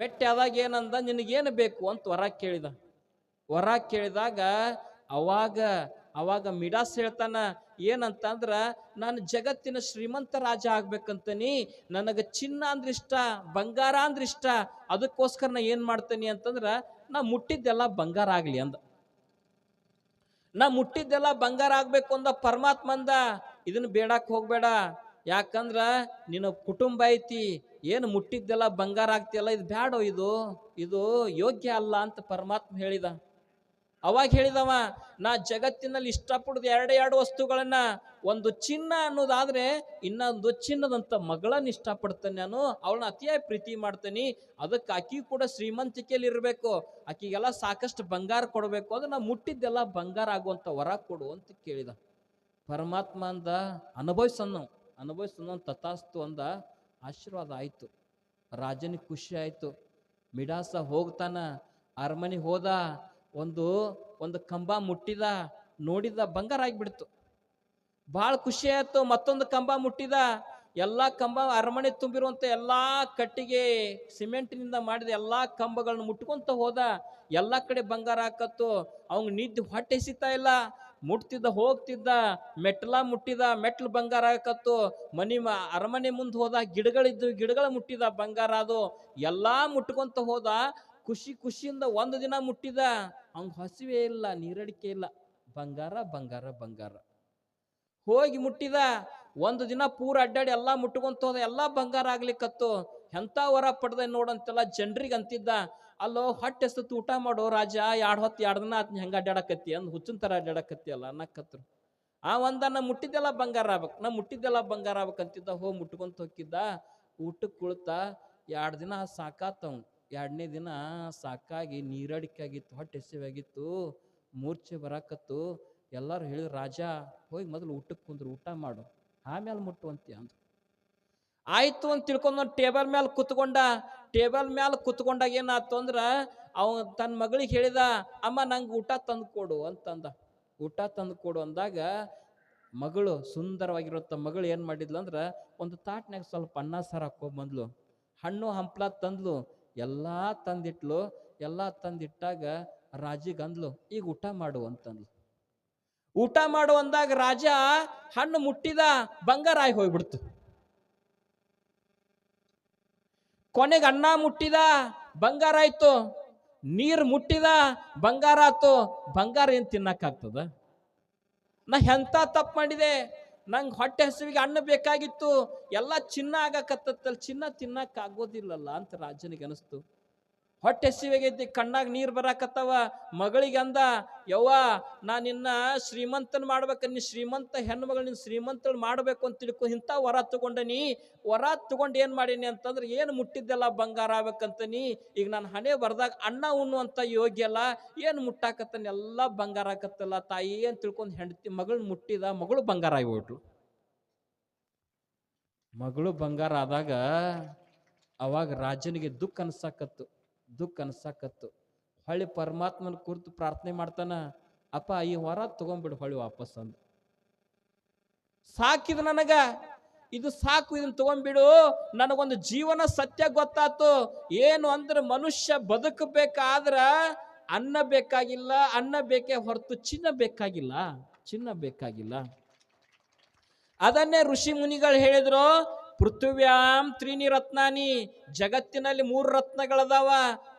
ಭೇಟಿ ಆದಾಗ ಏನಂದ, ನಿನಗೇನು ಬೇಕು ಅಂತ ವರ ಕೇಳಿದ. ವರ ಕೇಳಿದಾಗ ಅವಾಗ ಅವಾಗ ಮಿಡಾಸ್ ಹೇಳ್ತಾನ, ಏನಂತಂದ್ರ, ನಾನು ಜಗತ್ತಿನ ಶ್ರೀಮಂತ ರಾಜ ಆಗ್ಬೇಕಂತನಿ, ನನಗೆ ಚಿನ್ನ ಅಂದ್ರೆ ಇಷ್ಟ, ಬಂಗಾರ ಅಂದ್ರೆ ಇಷ್ಟ, ಅದಕ್ಕೋಸ್ಕರ ನಾ ಏನ್ ಮಾಡ್ತೇನಿ ಅಂತಂದ್ರ, ನಾ ಮುಟ್ಟಿದ್ದೆಲ್ಲ ಬಂಗಾರ ಆಗ್ಲಿ ಅಂದ. ನಾ ಮುಟ್ಟಿದ್ದೆಲ್ಲ ಬಂಗಾರ ಆಗ್ಬೇಕು ಅಂದ ಪರಮಾತ್ಮ ಅಂದ, ಇದನ್ನ ಬೇಡಕ್ ಹೋಗ್ಬೇಡ. ಯಾಕಂದ್ರ ನಿನ್ನ ಕುಟುಂಬ ಐತಿ, ಏನು ಮುಟ್ಟಿದ್ದೆಲ್ಲ ಬಂಗಾರ ಆಗ್ತಿಯಲ್ಲ ಇದು ಬ್ಯಾಡೋ ಇದು ಇದು ಯೋಗ್ಯ ಅಲ್ಲ ಅಂತ ಪರಮಾತ್ಮ ಹೇಳಿದ. ಅವಾಗ ಹೇಳಿದವ, ನಾ ಜಗತ್ತಿನಲ್ಲಿ ಇಷ್ಟಪಡೋದು ಎರಡು ಎರಡು ವಸ್ತುಗಳನ್ನ, ಒಂದು ಚಿನ್ನ ಅನ್ನೋದಾದ್ರೆ ಇನ್ನೊಂದು ಚಿನ್ನದಂತ ಮಗಳನ್ನ ಇಷ್ಟಪಡ್ತೇನೆ ನಾನು, ಅವಳನ್ನ ಅತಿಯಾಗಿ ಪ್ರೀತಿ ಮಾಡ್ತೇನೆ, ಅದಕ್ಕೆ ಆಕಿ ಕೂಡ ಶ್ರೀಮಂತಿಕೆಯಲ್ಲಿ ಇರಬೇಕು, ಆಕಿಗೆಲ್ಲ ಸಾಕಷ್ಟು ಬಂಗಾರ ಕೊಡಬೇಕು ಅಂದ್ರೆ ನಾ ಮುಟ್ಟಿದ್ದೆಲ್ಲ ಬಂಗಾರ ಆಗುವಂತ ವರ ಕೊಡು ಅಂತ ಕೇಳಿದ. ಪರಮಾತ್ಮ ಅಂದ ಅನುಭವಿಸನ್ನು ಅನುಭವಿಸನ್ನು ತಥಾಸ್ತು ಅಂದ, ಆಶೀರ್ವಾದ ಆಯ್ತು, ರಾಜನಿಗೆ ಖುಷಿ ಆಯ್ತು. ಮಿಡಾಸ ಹೋಗ್ತಾನ ಅರಮನೆ ಹೋದ, ಒಂದು ಒಂದು ಕಂಬ ಮುಟ್ಟಿದ, ನೋಡಿದ ಬಂಗಾರ ಆಗಿಬಿಡ್ತು. ಭಾಳ ಖುಷಿ ಆಯ್ತು, ಮತ್ತೊಂದು ಕಂಬ ಮುಟ್ಟಿದ, ಎಲ್ಲಾ ಕಂಬ ಅರಮನೆ ತುಂಬಿರುವಂತ ಎಲ್ಲಾ ಕಟ್ಟಿಗೆ, ಸಿಮೆಂಟಿನಿಂದ ಮಾಡಿದ ಎಲ್ಲಾ ಕಂಬಗಳನ್ನ ಮುಟ್ಕೊಂತ ಹೋದ, ಎಲ್ಲಾ ಕಡೆ ಬಂಗಾರ ಹಾಕತ್ತು ಅವ್ನ್ ನಿದ್ದೆ ಹೊಟ್ಟೆ ಸಿಗ್ತಾ ಇಲ್ಲ ಮುಟ್ತಿದ್ದ, ಹೋಗ್ತಿದ್ದ ಮೆಟ್ಲ ಮುಟ್ಟಿದ ಮೆಟ್ಲು ಬಂಗಾರ ಹಾಕತ್ತು ಮನಿ ಅರಮನೆ ಮುಂದೆ ಹೋದ, ಗಿಡಗಳಿದ್ದು ಗಿಡಗಳ ಮುಟ್ಟಿದ, ಬಂಗಾರ ಅದು, ಎಲ್ಲಾ ಮುಟ್ಕೊಂತ ಹೋದ, ಖುಷಿ ಖುಷಿಯಿಂದ ಒಂದು ದಿನ ಮುಟ್ಟಿದ ಅವ್ನ್ ಹಸಿವೆ ಇಲ್ಲ, ನೀರಡಿಕೆ ಇಲ್ಲ, ಬಂಗಾರ ಬಂಗಾರ ಬಂಗಾರ. ಹೋಗಿ ಮುಟ್ಟಿದ, ಒಂದು ದಿನ ಪೂರ ಅಡ್ಡಾಡಿ ಎಲ್ಲಾ ಮುಟ್ಕೊಂತ ಹೋದ, ಎಲ್ಲಾ ಬಂಗಾರ ಆಗ್ಲಿಕ್ಕತ್ತು ಎಂಥ ವರ ಪಡೆದ ನೋಡಂತೆಲ್ಲ ಜನರಿಗೆ ಅಂತಿದ್ದ ಅಲ್ಲೋ ಹೊಟ್ಟೆ ಎಸತ್ತು ಊಟ ಮಾಡೋ ರಾಜ, ಎರಡು ಹೊತ್ತು ಎರಡು ದಿನ ಆತ್ನ ಹೆಂಗ ಅಡ್ಡಾಡಕತ್ತಿ ಅಂದ್ ಹುಚ್ಚಿನ ಥರ ಅಡ್ಡಾಡಕತ್ತಿ ಅಲ್ಲ ಅನ್ನಕತ್ರು. ಆ ಒಂದ ನಾ ಮುಟ್ಟಿದ್ದೆಲ್ಲ ಬಂಗಾರ ಆಗ್ಬೇಕು, ನಾ ಮುಟ್ಟಿದ್ದೆಲ್ಲ ಬಂಗಾರ ಆಗ್ಬೇಕಂತಿದ್ದ ಹೋ ಮುಟ್ಕೊಂತ ಹೋಗಿದ್ದ ಊಟಕ್ಕೆ ಕುಳಿತ ಎರಡು ದಿನ ಸಾಕಾತವ್ ಎರಡನೇ ದಿನ ಸಾಕಾಗಿ ನೀರಡಿಕೆ ಆಗಿತ್ತು, ಹೊಟ್ಟೆ ಹಸಿವಾಗಿತ್ತು ಮೂರ್ಛೆ ಬರಾಕತ್ತು, ಎಲ್ಲರೂ ಹೇಳಿದ್ರು, ರಾಜ ಹೋಗಿ ಮೊದಲು ಊಟಕ್ಕೆ ಕುಂದ್ರು, ಊಟ ಮಾಡು, ಆಮೇಲೆ ಮುಟ್ಟುವಂತಿ ಅಂದ್ರು. ಆಯ್ತು ಅಂತ ತಿಳ್ಕೊಂಡು ಟೇಬಲ್ ಮೇಲೆ ಕುತ್ಕೊಂಡ, ಟೇಬಲ್ ಮೇಲೆ ಕುತ್ಕೊಂಡಾಗ ಏನಾಯ್ತು ಅಂದ್ರ, ಅವ ತನ್ನ ಮಗಳಿಗೆ ಹೇಳಿದ, ಅಮ್ಮ, ನಂಗೆ ಊಟ ತಂದು ಕೊಡು ಅಂತಂದ. ಊಟ ತಂದು ಕೊಡು ಅಂದಾಗ, ಮಗಳು ಸುಂದರವಾಗಿರುವಂಥ ಮಗಳು ಏನು ಮಾಡಿದ್ಲು ಅಂದ್ರೆ, ಒಂದು ತಾಟ್ನಾಗ ಸ್ವಲ್ಪ ಅನ್ನ ಸಾರು ಹಾಕೊಂಬಂದ್ಲು ಹಣ್ಣು ಹಂಪ್ಲ ತಂದ್ಲು. ಎಲ್ಲ ತಂದಿಟ್ಲು. ಎಲ್ಲ ತಂದಿಟ್ಟಾಗ ರಾಜಿಗೆ ಅಂದ್ಲು ಈಗ ಊಟ ಮಾಡು ಅಂತಂದ್ಲು. ಊಟ ಮಾಡು ಅಂದಾಗ ರಾಜ ಹಣ್ಣು ಮುಟ್ಟಿದ, ಬಂಗಾರ ಆಗಿ ಹೋಗ್ಬಿಡ್ತು. ಕೊನೆಗೆ ಅನ್ನ ಮುಟ್ಟಿದ, ಬಂಗಾರ ಆಯ್ತು. ನೀರು ಮುಟ್ಟಿದ, ಬಂಗಾರ ಆತು ಬಂಗಾರ ಏನು ತಿನ್ನಕ್ಕಾಗ್ತದ? ನಾ ಎಂಥ ತಪ್ಪು ಮಾಡಿದೆ? ನಂಗೆ ಹೊಟ್ಟೆ ಹಸುವಿಗೆ ಅನ್ನ ಬೇಕಾಗಿತ್ತು. ಎಲ್ಲ ಚಿನ್ನ ಆಗಕತ್ತಲ್ಲಿ ಚಿನ್ನ ತಿನ್ನಕ್ ಆಗೋದಿಲ್ಲಲ್ಲ ಅಂತ ರಾಜನಿಗೆ ಅನಿಸ್ತು. ಹೊಟ್ಟೆ ಹಸಿವಾಗೈತಿ ಕಣ್ಣಾಗ ನೀರು ಬರಾಕತ್ತವ. ಮಗಳಿಗೆ ಅಂದ, ಯವ್ವ, ನಾ ನಿನ್ನ ಶ್ರೀಮಂತನ ಮಾಡ್ಬೇಕ, ನೀ ಶ್ರೀಮಂತ ಹೆಣ್ಣು ಮಗಳು ನಿನ್ನ ಶ್ರೀಮಂತಳು ಮಾಡ್ಬೇಕು ಅಂತ ತಿಳ್ಕೊ ಇಂಥ ವರ ತಗೊಂಡನಿ ವರ ತಗೊಂಡು ಏನು ಮಾಡೀನಿ ಅಂತಂದ್ರೆ ಏನು ಮುಟ್ಟಿದ್ದೆಲ್ಲ ಬಂಗಾರ ಆಗ್ಬೇಕಂತನಿ ಈಗ ನಾನು ಹಣೆ ಬರ್ದಾಗ ಅಣ್ಣ ಉಣ್ಣುವಂಥ ಯೋಗ್ಯ ಅಲ್ಲ, ಏನು ಮುಟ್ಟಾಕತ್ತಾನೆ? ಎಲ್ಲ ಬಂಗಾರ ಆಕತ್ತಲ್ಲ ತಾಯಿ ಅಂತ ತಿಳ್ಕೊಂಡು ಹೆಂಡತಿ ಮಗಳು ಮುಟ್ಟಿದ, ಮಗಳು ಬಂಗಾರ ಆಗಿಬಿಟ್ಲು. ಮಗಳು ಬಂಗಾರ ಆದಾಗ ಅವಾಗ ರಾಜನಿಗೆ ದುಃಖ ಅನ್ಸಾಕತ್ತು. ದುಃಖ ಅನ್ಸಾಕತ್ತು. ಹೊಳ್ಳಿ ಪರಮಾತ್ಮನ ಕುರಿತು ಪ್ರಾರ್ಥನೆ ಮಾಡ್ತಾನ, ಅಪ್ಪ, ಈ ಹೊರ ತಗೊಂಡ್ಬಿಡು ಹೊಳ್ಳಿ ವಾಪಸ್ ಅಂದ. ಸಾಕಿದ ನನಗ, ಇದು ಸಾಕು ಇದನ್ನ ತಗೊಂಡ್ಬಿಡು. ನನಗೊಂದು ಜೀವನ ಸತ್ಯ ಗೊತ್ತಾತು. ಏನು ಅಂದ್ರೆ ಮನುಷ್ಯ ಬದುಕಬೇಕಾದ್ರ ಅನ್ನ ಬೇಕಾಗಿಲ್ಲ, ಅನ್ನ ಬೇಕೇ ಹೊರತು ಚಿನ್ನ ಬೇಕಾಗಿಲ್ಲ ಚಿನ್ನ ಬೇಕಾಗಿಲ್ಲ. ಅದನ್ನೇ ಋಷಿ ಮುನಿಗಳು ಹೇಳಿದ್ರು ಪೃಥ್ವ್ಯಾಂ ತ್ರೀನಿ ರತ್ನಾನಿ ಜಗತ್ತಿನಲ್ಲಿ ಮೂರು ರತ್ನಗಳದಾವ.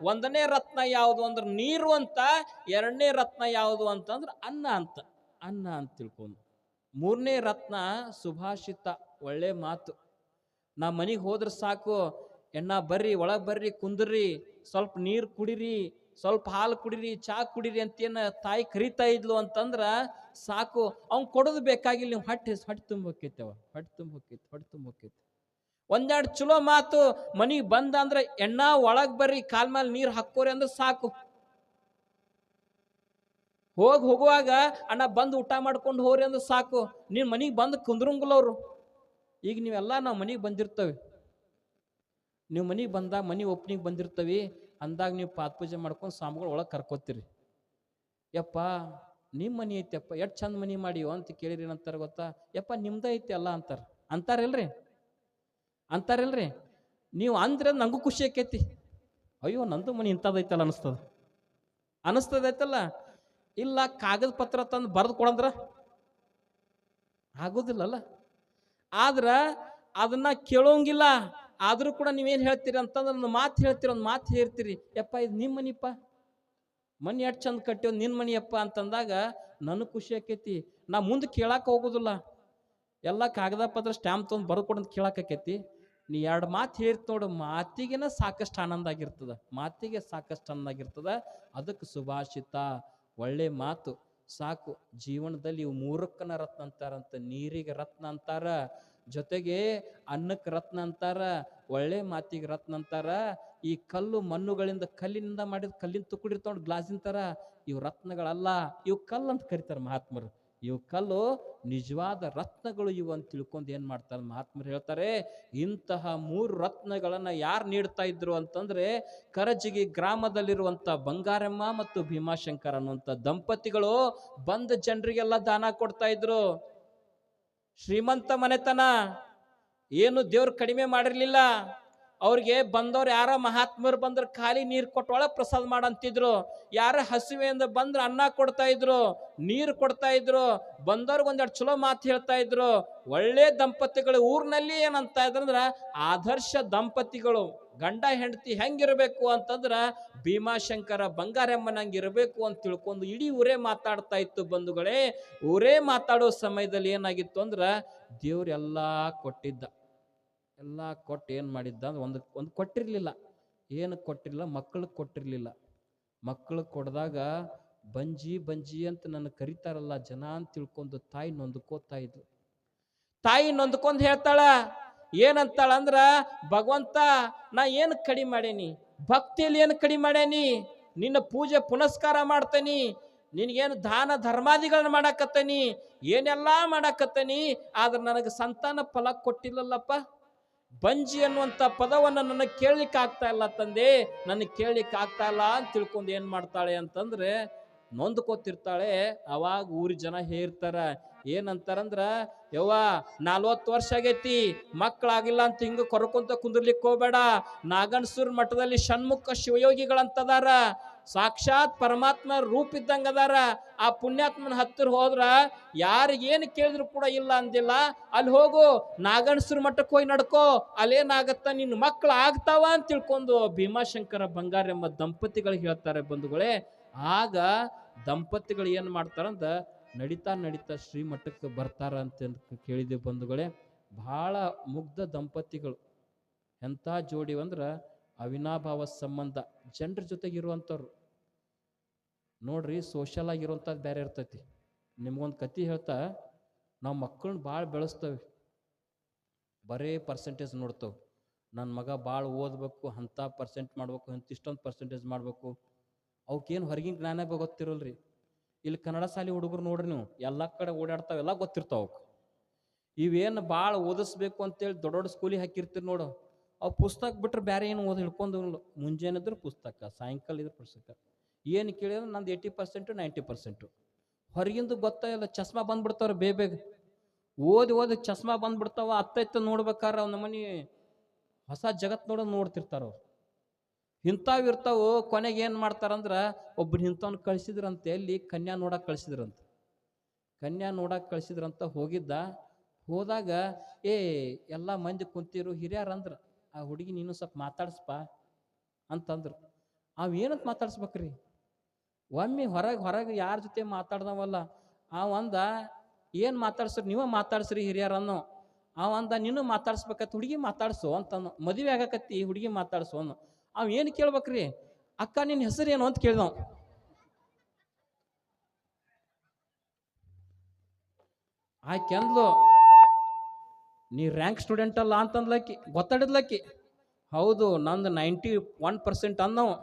ಒಂದನೇ ರತ್ನ ಯಾವುದು ಅಂದ್ರೆ ನೀರು ಅಂತ, ಎರಡನೇ ರತ್ನ ಯಾವುದು ಅಂತಂದ್ರೆ ಅನ್ನ ಅಂತ. ಅನ್ನ ಅಂತ ತಿಳ್ಕೊಂಡು. ಮೂರನೇ ರತ್ನ ಸುಭಾಷಿತ, ಒಳ್ಳೆ ಮಾತು. ನಾ ಮನೆಗೆ ಹೋದ್ರೆ ಸಾಕು, ಎಣ್ಣ ಬರ್ರಿ, ಒಳಗೆ ಬರ್ರಿ, ಕುಂದ್ರಿ, ಸ್ವಲ್ಪ ನೀರು ಕುಡಿರಿ, ಸ್ವಲ್ಪ ಹಾಲು ಕುಡಿರಿ, ಚಾ ಕುಡಿರಿ ಅಂತೇನು ತಾಯಿ ಕರಿತಾ ಇದ್ಲು ಅಂತಂದ್ರೆ ಸಾಕು, ಅವ್ನ್ ಕೊಡೋದು ಬೇಕಾಗಿಲ್ಲ, ನೀವು ಹೊಟ್ಟೆ ಹೊಟ್ಟೆ ತುಂಬ ಹಟ್ಟಿ ಹೊಟ್ಟೆ ತುಂಬ ಹೋಕೈತಿ ಹೊಟ್ಟೆ ತುಂಬ ಒಂದೆರಡು ಚಲೋ ಮಾತು, ಮನಿಗೆ ಬಂದ ಅಂದ್ರೆ ಎಣ್ಣ ಒಳಗ್ ಬರ್ರಿ, ಕಾಲ್ ಮೇಲೆ ನೀರು ಹಾಕೋರಿ ಅಂದ್ರೆ ಸಾಕು. ಹೋಗಿ ಹೋಗುವಾಗ, ಅಣ್ಣ ಬಂದು ಊಟ ಮಾಡ್ಕೊಂಡು ಹೋರಿ ಅಂದ್ರೆ ಸಾಕು. ನೀನ್ ಮನಿಗೆ ಬಂದು ಕುಂದ್ರಂಗಿಲ್ಲ ಅವ್ರು ಈಗ ನೀವೆಲ್ಲ ನಾವು ಮನಿಗೆ ಬಂದಿರ್ತೇವೆ. ನೀವು ಮನಿಗೆ ಬಂದಾಗ ಮನಿ ಓಪನಿಂಗ್ ಬಂದಿರ್ತವಿ. ಅಂದಾಗ ನೀವು ಪಾದ ಪೂಜೆ ಮಾಡ್ಕೊಂಡು ಸ್ವಾಮಿಗಳು ಒಳಗೆ ಕರ್ಕೋತೀರಿ. ಯಪ್ಪ ನಿಮ್ಮ ಮನಿ ಐತೆಪ್ಪ ಎಷ್ಟು ಚಂದ ಮನಿ ಮಾಡಿಯೋ ಅಂತ ಕೇಳಿರಿ ಏನಂತಾರ ಗೊತ್ತಾ. ಯಪ್ಪ, ನಿಮ್ದ ಐತಿ ಅಲ್ಲ ಅಂತಾರೆ. ಅಂತಾರಿಲ್ರಿ ಅಂತಾರಿಲ್ರಿ? ನೀವು ಅಂದ್ರೆ ನಂಗೂ ಖುಷಿ ಆಕೈತಿ. ಅಯ್ಯೋ, ನಂದು ಮನೆ ಇಂಥದ್ದೈತಲ್ಲ ಅನಿಸ್ತದ. ಅನಿಸ್ತದೈತಲ್ಲ? ಇಲ್ಲ, ಕಾಗದ ಪತ್ರ ತಂದು ಬರೆದು ಕೊಡಂದ್ರ? ಆಗೋದಿಲ್ಲಲ್ಲ. ಆದ್ರ ಅದನ್ನ ಕೇಳೋಂಗಿಲ್ಲ. ಆದರೂ ಕೂಡ ನೀವೇನು ಹೇಳ್ತೀರಿ ಅಂತಂದ್ರೆ ಒಂದು ಮಾತು ಹೇಳ್ತೀರಿ, ಒಂದು ಮಾತು ಹೇಳ್ತೀರಿ. ಯಪ್ಪ, ಇದು ನಿಮ್ಮ ಮನಿಪ್ಪ. ಮನಿ ಎಷ್ಟು ಚಂದ ಕಟ್ಟಿವ್ ನಿನ್ನ ಮನಿಯಪ್ಪ ಅಂತಂದಾಗ ನನಗೆ ಖುಷಿ ಆಕೈತಿ. ನಾ ಮುಂದೆ ಕೇಳಕ್ಕೆ ಹೋಗೋದಿಲ್ಲ. ಎಲ್ಲ ಕಾಗದ ಪತ್ರ, ಸ್ಟ್ಯಾಂಪ್ ತೊಗೊಂಡು ಬರ್ಕೊಡಂತ ಕೊಡಂತ ಕೇಳಾಕೈತಿ ನೀ ಎರಡು ಮಾತು ಹೇಳ್ತಿ ನೋಡು, ಮಾತಿಗೆನ ಸಾಕಷ್ಟು ಆನಂದ ಆಗಿರ್ತದ ಮಾತಿಗೆ ಸಾಕಷ್ಟು ಆನಂದ ಆಗಿರ್ತದ ಅದಕ್ಕೆ ಸುಭಾಷಿತ, ಒಳ್ಳೆ ಮಾತು. ಸಾಕು, ಜೀವನದಲ್ಲಿ ಇವು ಮೂರಕ್ಕನ ರತ್ನ ಅಂತಾರಂತ ನೀರಿಗೆ ರತ್ನ ಅಂತಾರ, ಜೊತೆಗೆ ಅನ್ನಕ್ಕೆ ರತ್ನ ಅಂತಾರ, ಒಳ್ಳೆ ಮಾತಿಗೆ ರತ್ನ ಅಂತಾರ. ಈ ಕಲ್ಲು ಮಣ್ಣುಗಳಿಂದ ಕಲ್ಲಿನಿಂದ ಮಾಡಿದ ಕಲ್ಲಿನ ತುಕ್ಕಡಿರ್ತಾವ ಗ್ಲಾಸಿನ ತರ. ಇವು ರತ್ನಗಳಲ್ಲ, ಇವು ಕಲ್ಲು ಅಂತ ಕರೀತಾರೆ ಮಹಾತ್ಮರು. ಇವು ಕಲ್ಲು ನಿಜವಾದ ರತ್ನಗಳು ಇವು ಅಂತ ತಿಳ್ಕೊಂಡು ಏನು ಮಾಡ್ತಾರೆ ಮಹಾತ್ಮರು ಹೇಳ್ತಾರೆ, ಇಂತಹ ಮೂರು ರತ್ನಗಳನ್ನು ಯಾರು ನೀಡ್ತಾ ಇದ್ರು ಅಂತಂದ್ರೆ ಕರಜಿಗಿ ಗ್ರಾಮದಲ್ಲಿರುವಂತ ಬಂಗಾರಮ್ಮ ಮತ್ತು ಭೀಮಾಶಂಕರ್ ಅನ್ನುವಂಥ ದಂಪತಿಗಳು ಬಂದ ಜನರಿಗೆಲ್ಲ ದಾನ ಕೊಡ್ತಾ ಇದ್ರು. ಶ್ರೀಮಂತ ಮನೆತನ, ಏನು ದೇವ್ರು ಕಡಿಮೆ ಮಾಡಿರ್ಲಿಲ್ಲ. ಅವ್ರಿಗೆ ಬಂದವ್ರು ಯಾರ ಮಹಾತ್ಮರು ಬಂದ್ರೆ ಖಾಲಿ ನೀರು ಕೊಟ್ಟೊಳ ಪ್ರಸಾದ ಮಾಡಂತಿದ್ರು. ಯಾರ ಹಸಿವೆಯಿಂದ ಬಂದ್ರೆ ಅನ್ನ ಕೊಡ್ತಾ ಇದ್ರು, ನೀರು ಕೊಡ್ತಾ ಇದ್ರು, ಬಂದವ್ರಿಗೆ ಒಂದೆರಡು ಚಲೋ ಮಾತು ಹೇಳ್ತಾ ಇದ್ರು. ಒಳ್ಳೆ ದಂಪತಿಗಳು ಊರಿನಲ್ಲಿ ಏನಂತ ಇದ್ರಂದ್ರ, ಆದರ್ಶ ದಂಪತಿಗಳು, ಗಂಡ ಹೆಂಡತಿ ಹೆಂಗಿರಬೇಕು ಅಂತಂದ್ರ ಭೀಮಾಶಂಕರ ಬಂಗಾರಮ್ಮನಂಗೆ ಇರಬೇಕು ಅಂತ ತಿಳ್ಕೊಂಡು ಇಡೀ ಊರೇ ಮಾತಾಡ್ತಾ ಇತ್ತು ಬಂಧುಗಳೇ. ಊರೇ ಮಾತಾಡೋ ಸಮಯದಲ್ಲಿ ಏನಾಗಿತ್ತು ಅಂದ್ರೆ ದೇವ್ರೆಲ್ಲ ಕೊಟ್ಟಿದ್ದ. ಎಲ್ಲ ಕೊಟ್ಟು ಏನು ಮಾಡಿದ್ದ ಅಂದ್ರೆ ಒಂದು ಒಂದು ಕೊಟ್ಟಿರಲಿಲ್ಲ. ಏನು ಕೊಟ್ಟಿರಲಿಲ್ಲ? ಮಕ್ಕಳಿಗೆ ಕೊಟ್ಟಿರಲಿಲ್ಲ. ಮಕ್ಕಳಿಗೆ ಕೊಡ್ದಾಗ ಬಂಜಿ ಬಂಜಿ ಅಂತ ನನ್ನ ಕರಿತಾರಲ್ಲ, ಜನ ಅಂತ ತಿಳ್ಕೊಂಡು ತಾಯಿ ನೊಂದ್ಕೋತಾ ಇದ್ಲು. ತಾಯಿ ನೊಂದ್ಕೊಂಡು ಹೇಳ್ತಾಳ, ಏನಂತಾಳ ಅಂದ್ರ, ಭಗವಂತ, ನಾ ಏನು ಕಡಿಮೆ ಮಾಡೇನಿ? ಭಕ್ತಿಯಲ್ಲಿ ಏನು ಕಡಿಮೆ ಮಾಡೇನಿ? ನಿನ್ನ ಪೂಜೆ ಪುನಸ್ಕಾರ ಮಾಡ್ತೇನಿ? ನಿನಗೇನು ದಾನ ಧರ್ಮಾದಿಗಳನ್ನ ಮಾಡಾಕತ್ತೇನಿ? ಏನೆಲ್ಲ ಮಾಡಾಕತ್ತೇನಿ? ಆದ್ರೆ ನನಗೆ ಸಂತಾನ ಫಲ ಕೊಟ್ಟಿಲ್ಲಲ್ಲಪ್ಪ. ಬಂಜಿ ಅನ್ನುವಂಥ ಪದವನ್ನು ನನಗೆ ಕೇಳಲಿಕ್ಕೆ ಆಗ್ತಾ ಇಲ್ಲ ತಂದೆ. ನನಗೆ ಕೇಳಲಿಕ್ಕೆ ಆಗ್ತಾ ಇಲ್ಲ ಅಂತ ತಿಳ್ಕೊಂಡು ಏನು ಮಾಡ್ತಾಳೆ ಅಂತಂದ್ರೆ ನೊಂದ್ಕೋತಿರ್ತಾಳೆ ಅವಾಗ ಊರಿ ಜನ ಹೇರ್ತಾರ. ಏನಂತಾರಂದ್ರ, ಯವ್ವ ನಲ್ವತ್ತು ವರ್ಷ ಆಗೈತಿ, ಮಕ್ಕಳಾಗಿಲ್ಲ ಅಂತ ಹಿಂಗ ಕೊರಕೊಂತ ಕುಂದಿರ್ಲಿಕ್ಕೆ ಹೋಗ್ಬೇಡ. ನಾಗಣಸೂರ್ ಮಠದಲ್ಲಿ ಷಣ್ಮುಖ ಶಿವಯೋಗಿಗಳಂತದಾರ. ಸಾಕ್ಷಾತ್ ಪರಮಾತ್ಮ ರೂಪ ಇದ್ದಂಗ ಅದಾರ. ಆ ಪುಣ್ಯಾತ್ಮನ ಹತ್ತಿರ ಹೋದ್ರ ಯಾರಿಗೇನು ಕೇಳಿದ್ರು ಕೂಡ ಇಲ್ಲ ಅಂದಿಲ್ಲ. ಅಲ್ಲಿ ಹೋಗು ನಾಗಣಸೂರ್ ಮಠಕ್ಕೆ ಹೋಗಿ ನಡ್ಕೋ, ಅಲ್ಲೇನಾಗತ್ತ, ನಿನ್ನ ಮಕ್ಕಳು ಆಗ್ತಾವ ಅಂತ ತಿಳ್ಕೊಂಡು ಭೀಮಾಶಂಕರ ಬಂಗಾರ ಎಂಬ ದಂಪತಿಗಳಿಗೆ ಹೇಳ್ತಾರೆ ಬಂಧುಗಳೇ. ಆಗ ದಂಪತಿಗಳು ಏನು ಮಾಡ್ತಾರಂತ ನಡೀತಾ ನಡೀತಾ ಶ್ರೀಮಠಕ್ಕೆ ಬರ್ತಾರ ಅಂತ ಕೇಳಿದೆ ಬಂಧುಗಳೇ. ಬಹಳ ಮುಗ್ಧ ದಂಪತಿಗಳು. ಎಂಥ ಜೋಡಿ ಅಂದ್ರೆ ಅವಿನಾಭಾವ ಸಂಬಂಧ. ಜನರ ಜೊತೆಗೆ ಇರುವಂಥವ್ರು ನೋಡ್ರಿ ಸೋಷಲ್ ಆಗಿರುವಂಥದ್ದು ಬೇರೆ ಇರ್ತೈತಿ. ನಿಮ್ಗೊಂದು ಕತಿ ಹೇಳ್ತಾ, ನಾವು ಮಕ್ಕಳನ್ನ ಭಾಳ ಬೆಳೆಸ್ತೇವೆ. ಬರೇ ಪರ್ಸೆಂಟೇಜ್ ನೋಡ್ತೇವೆ. ನನ್ನ ಮಗ ಭಾಳ ಓದಬೇಕು, ಅಂಥ ಪರ್ಸೆಂಟ್ ಮಾಡಬೇಕು ಅಂತ ಇಷ್ಟೊಂದು ಪರ್ಸೆಂಟೇಜ್ ಮಾಡಬೇಕು. ಅವಕ್ಕೇನು ಹೊರಗಿನ ಜ್ಞಾನ ಗೊತ್ತಿರಲ್ರಿ. ಇಲ್ಲಿ ಕನ್ನಡ ಶಾಲೆ ಹುಡುಗರು ನೋಡ್ರಿ ನೀವು, ಎಲ್ಲ ಕಡೆ ಓಡಾಡ್ತಾವೆಲ್ಲ ಗೊತ್ತಿರ್ತಾವ ಇವೇನು ಭಾಳ ಓದಿಸ್ಬೇಕು ಅಂತೇಳಿ ದೊಡ್ಡ ದೊಡ್ಡ ಸ್ಕೂಲಿಗೆ ಹಾಕಿರ್ತೀರಿ ನೋಡು. ಅವು ಪುಸ್ತಕ ಬಿಟ್ರೆ ಬೇರೆ ಏನು ಓದಿ ಹಿಡ್ಕೊಂಡು ಮುಂಜಾನೆ ಇದ್ರೆ ಪುಸ್ತಕ, ಸಾಯಂಕಾಲ ಇದ್ರೆ ಪುಸ್ತಕ. ಏನು ಕೇಳಿದ್ರೆ ನಂದು ಏಯ್ಟಿ ಪರ್ಸೆಂಟು ನೈಂಟಿ ಪರ್ಸೆಂಟು ಹೊರಗಿಂದು ಗೊತ್ತಾಗಿಲ್ಲ ಚಸ್ಮಾ ಬಂದ್ಬಿಡ್ತಾವ್ರೆ ಬೇ ಬೇಗ ಓದಿ ಓದಿ ಚಸ್ಮಾ ಬಂದ್ಬಿಡ್ತಾವ, ಅತ್ತೈತ ನೋಡ್ಬೇಕಾದ್ರೆ ಅವ್ನ ಮನೆ ಹೊಸ ಜಗತ್ ನೋಡೋದು ನೋಡ್ತಿರ್ತಾರ ಅವ್ರು. ಇಂಥವು ಇರ್ತಾವು, ಕೊನೆಗೆ ಏನು ಮಾಡ್ತಾರಂದ್ರೆ ಒಬ್ಬನ ಇಂಥವ್ನು ಕಳಿಸಿದ್ರಂತೆ, ಅಲ್ಲಿ ಕನ್ಯಾ ನೋಡಕ್ಕೆ ಕಳಿಸಿದ್ರಂತೆ. ಕನ್ಯಾ ನೋಡಕ್ಕೆ ಕಳಿಸಿದ್ರಂತ ಹೋಗಿದ್ದ, ಹೋದಾಗ, ಏ, ಎಲ್ಲ ಮಂದಿ ಕುಂತಿರು ಹಿರಿಯರಂದ್ರೆ ಆ ಹುಡುಗಿ ನೀನು ಸ್ವಲ್ಪ ಮಾತಾಡಿಸ್ಪ ಅಂತಂದ್ರು. ಅವ ಏನಂತ ಮಾತಾಡ್ಸ್ಬೇಕ್ರಿ? ಒಮ್ಮೆ ಹೊರಗೆ ಹೊರಗೆ ಯಾರ ಜೊತೆ ಮಾತಾಡ್ದವಲ್ಲ ಅಂದ, ಏನು ಮಾತಾಡ್ಸ್ರಿ, ನೀವ ಮಾತಾಡ್ಸ್ರಿ ಹಿರಿಯರನ್ನು ಅವ ಅಂದ, ನೀನು ಮಾತಾಡ್ಸ್ಬೇಕತ್, ಹುಡುಗಿ ಮಾತಾಡ್ಸು ಅಂತ ಮದುವೆ ಆಗಕತ್ತಿ, ಹುಡುಗಿ ಮಾತಾಡ್ಸು ಅನ್ನು. ಅವ್ ಏನು ಕೇಳ್ಬೇಕ್ರಿ? ಅಕ್ಕ ನಿನ್ನ ಹೆಸರು ಏನು ಅಂತ ಕೇಳ್ದವ್. ಆಕೆ ನೀ ರ್ಯಾಂಕ್ ಸ್ಟೂಡೆಂಟ್ ಅಲ್ಲ ಅಂತಂದ್ಲಕ್ಕಿ, ಗೊತ್ತಾಡಿದ್ಲಕ್ಕಿ. ಹೌದು, ನಂದು ನೈಂಟಿ ಒನ್ ಪರ್ಸೆಂಟ್ ಅನ್ನವು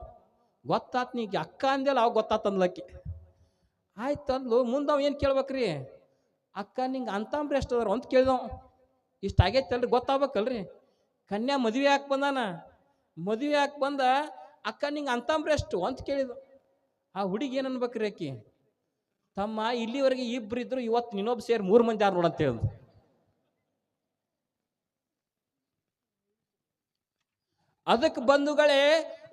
ಗೊತ್ತಾತ್ ನೀ ಅಕ್ಕ ಅಂದ್ಯಲ್ಲ ಅವಾಗ ಗೊತ್ತಾತಂದ್ಲಕ್ಕಿ ಆಯ್ತು ಅಂದ್ಲು, ಮುಂದೆ ಅವ ಏನು ಕೇಳ್ಬೇಕ್ರಿ? ಅಕ್ಕ ನಿಂಗೆ ಅಂತಾಂಬ್ರಿ ಎಷ್ಟು ಅದಾರ ಅಂತ ಕೇಳ್ದವ್. ಇಷ್ಟು ಆಗೈತಲ್ರಿ ಗೊತ್ತಾಗ್ಬೇಕಲ್ರಿ. ಕನ್ಯಾ ಮದುವೆ ಯಾಕೆ ಬಂದಾನ. ಮದುವೆ ಯಾಕೆ ಬಂದ ಅಕ್ಕ ನಿಂಗೆ ಅಂತಂಬ್ರಿ ಎಷ್ಟು ಅಂತ ಕೇಳಿದ ಆ ಹುಡುಗಿ ಏನು ಅನ್ಬೇಕ್ರಿ ಆಕಿ? ತಮ್ಮ ಇಲ್ಲಿವರೆಗೆ ಇಬ್ರು ಇದ್ರು ಇವತ್ತು ಇನ್ನೊಬ್ಬ ಸೇರಿ ಮೂರು ಮಂದಿ ಯಾರು ನೋಡಂತ ಹೇಳಿದ್ರು ಅದಕ್ಕೆ ಬಂಧುಗಳೇ,